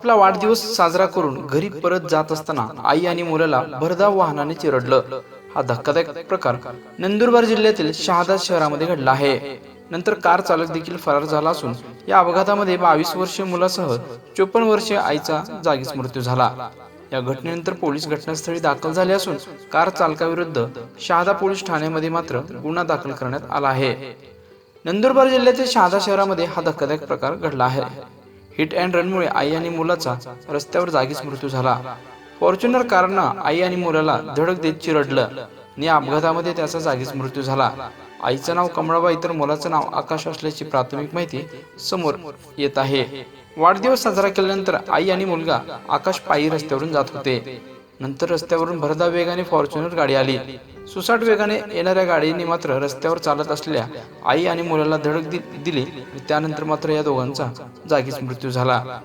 आपला वाढदिवस साजरा करून घरी परत जात असताना आई आणि मुलाला भरधाव वाहनाने चिरडलं. हा धक्कादायक प्रकार नंदुरबार जिल्ह्यातील शहादा शहरामध्ये घडला आहे. नंतर कार चालक देखील फरार झाला असून या अपघातामध्ये बावीस वर्षीय मुलासह चोपन्न वर्षीय आईचा जागीच मृत्यू झाला. या घटनेनंतर पोलीस घटनास्थळी दाखल झाले असून कार चालकाविरुद्ध शहादा पोलीस ठाण्यामध्ये मात्र गुन्हा दाखल करण्यात आला आहे. नंदुरबार जिल्ह्यातील शहादा शहरामध्ये हा धक्कादायक प्रकार घडला आहे. हिट अँड रनमुळे आई आणि मुलाचा रस्त्यावर जागीच मृत्यू झाला. फॉर्च्युनर कारनं आई आणि मुलाला धडक देत चिरडलं. आणि या अपघातामध्ये त्याचा जागीच मृत्यू झाला. आईचं नाव कमळाबाई तर मुलाचं नाव आकाश असल्याची प्राथमिक माहिती समोर येत आहे. वाढदिवस साजरा केल्यानंतर आई आणि मुलगा आकाश पायी रस्त्यावरून जात होते. नंतर रस्त्यावरून भरधाव वेगाने फॉर्च्युनर गाडी आली. सुसाट वेगाने येणाऱ्या गाडीने मात्र रस्त्यावर चालत असलेल्या आई आणि मुलाला धडक दि- दिली त्यानंतर मात्र या दोघांचा जागीच मृत्यू झाला.